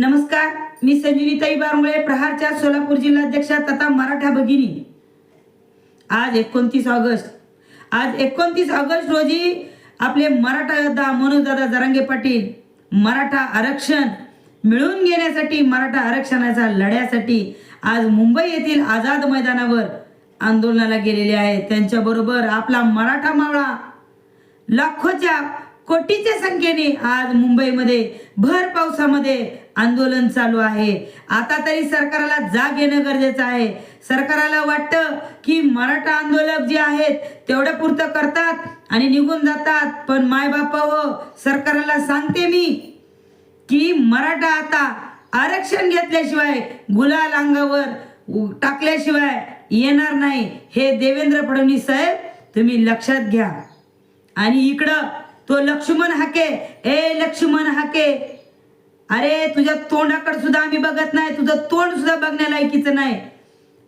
नमस्कार मी संजीवीताई बारमुळे प्रहारच्या सोलापूर जिल्हाध्यक्षा तथा मराठा भगिनी. आज एकोणतीस ऑगस्ट. आज एकोणतीस ऑगस्ट रोजी आपले मराठा योद्धा मनोजदादा जरांगे पाटील मराठा आरक्षण मिळवून घेण्यासाठी मराठा आरक्षणाच्या लढ्यासाठी आज मुंबई येथील आझाद मैदानावर आंदोलनाला गेलेले आहेत. त्यांच्याबरोबर आपला मराठा मावळा लाखोच्या कोटीच्या संख्येने आज मुंबईमध्ये भर पावसामध्ये आंदोलन चालू आहे. आता तरी सरकारला जाग येणं गरजेचं आहे. सरकारला वाटतं की मराठा आंदोलक जे आहेत तेवढ्या पुरतं करतात आणि निघून जातात. पण मायबापा हो सरकारला सांगते मी की मराठा आता आरक्षण घेतल्याशिवाय गुलाल अंगावर टाकल्याशिवाय येणार नाही. हे देवेंद्र फडणवीस साहेब तुम्ही लक्षात घ्या. आणि इकडं तो लक्ष्मण हाके. ए लक्ष्मण हाके. अरे तुझ्या तोंडाकडे सुद्धा आम्ही बघत नाही. तुझं तोंड सुद्धा बघण्या लायकीचं नाही.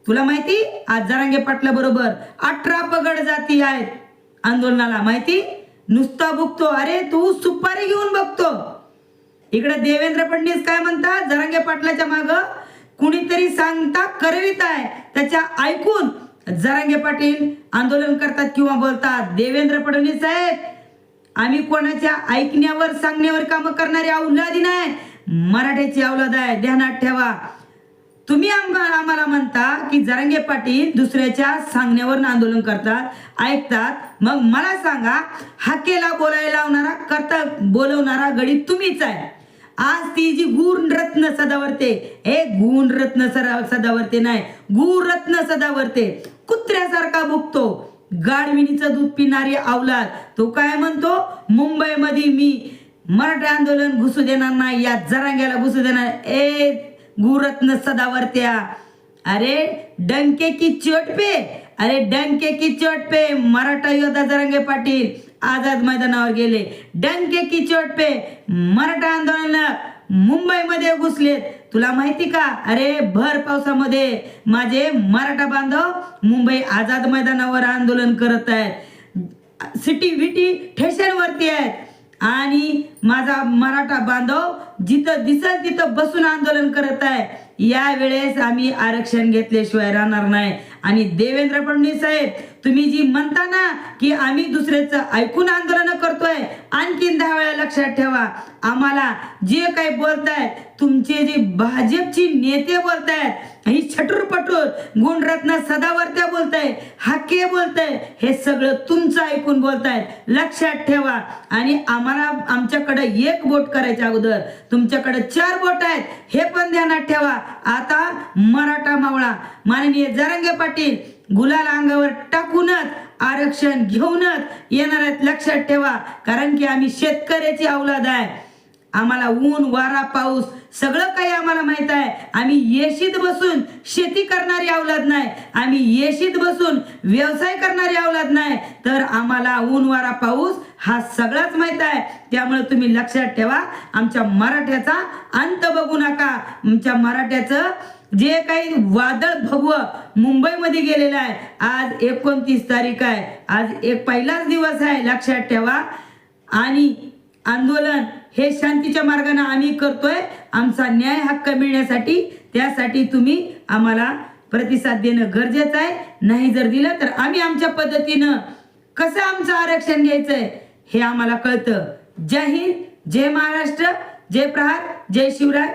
तुला माहिती? आज जरांगे पाटला बरोबर अठरा पगड जाती आहेत आंदोलनाला. माहिती? नुसता बघतो. अरे तू सुपारी घेऊन बघतो. इकडे देवेंद्र फडणवीस काय म्हणतात? जरांगे पाटलाच्या माग कुणीतरी सांगता करवित आहे. त्याच्या ऐकून जरांगे पाटील आंदोलन करतात किंवा बोलतात. देवेंद्र फडणवीस साहेब आम्ही कोणाच्या ऐकण्यावर सांगण्यावर काम करणारी औलादी नाही मराठ्याची औलाद आहे. ध्यानात ठेवा. तुम्ही आम्हाला म्हणता की जरांगे पाटील दुसऱ्याच्या सांगण्यावर आंदोलन करतात ऐकतात. मग मला सांगा हाकेला बोलायला लावणारा करता बोलवणारा गडी तुम्हीच आहे. आज ती जी गुणरत्न सदावरते हे गुण रत्न सरा सदावरते नाही गुण रत्न सदावरते कुत्र्यासारखा बुकतो गाडविणीचं दूध पिणारी अवलाद तो काय म्हणतो? मुंबईमध्ये मी मराठा आंदोलन घुसू देणार नाही या जरांग्याला घुसू देणार ए गुरत्न सदावरत्या. अरे डंके की चोट पे? अरे डंके की चोट पे मराठा योद्धा जरांगे पाटील आझाद मैदानावर गेले. डंके की चोट पे मराठा आंदोलन मुंबईमध्ये घुसलेत. तुला माहिती का? अरे भर पावसामध्ये माझे मराठा बांधव मुंबई आझाद मैदानावर आंदोलन करत आहेत. सिटी विटी ठेशनवरती आहेत. आणि माझा मराठा बांधव जिथं दिसत तिथं बसून आंदोलन करत आहे. यावेळेस आम्ही आरक्षण घेतल्याशिवाय राहणार नाही. आणि देवेंद्र फडणवीस साहेब तुम्ही जी म्हणता ना की आम्ही दुसऱ्याचं ऐकून आंदोलन करतोय आणखीन दहा वेळा लक्षात ठेवा. आम्हाला जे काही बोलतायत तुमचे जे भाजपची नेते बोलतायत ही छटूर पटूर गुणरत्न सदावर्त्या बोलताय हा वाक्य बोलताय. हे सगळं तुमचं ऐकून बोलतायत. लक्षात ठेवा. आणि आम्हाला आमच्याकडे एक बोट करायच्या अगोदर तुमच्याकडे चार बोट आहेत. हे पण ध्यानात ठेवा. आता मराठा मावळा माननीय जरंगे पाटील गुलाल अंगावर टाकूनच आरक्षण घेऊनच येणार आहेत. लक्षात ठेवा. कारण की आम्ही शेतकऱ्याची अवलाद आहे. आम्हाला ऊन वारा पाऊस सगळं काही आम्हाला माहीत आहे. आम्ही येशीत बसून शेती करणारी अवलाद नाही. आम्ही येशीत बसून व्यवसाय करणारी अवलाद नाही. तर आम्हाला ऊन वारा पाऊस हा सगळाच माहीत आहे. त्यामुळे तुम्ही लक्षात ठेवा आमच्या मराठ्याचा अंत बघू नका. आमच्या मराठ्याचं जे काही वादळ भगव मुंबईमध्ये गेलेलं आहे आज एकोणतीस तारीख आहे. आज एक पहिलाच दिवस आहे लक्षात ठेवा. आणि आंदोलन हे शांतीच्या मार्गाने आम्ही करतोय. आमचा न्याय हक्क मिळण्यासाठी त्यासाठी तुम्ही आम्हाला प्रतिसाद देणं गरजेचं आहे. नाही जर दिलं तर आम्ही आमच्या पद्धतीनं कसं आमचं आरक्षण घ्यायचंय हे आम्हाला कळतं. जय हिंद जय महाराष्ट्र जय प्रहार जय शिवराय.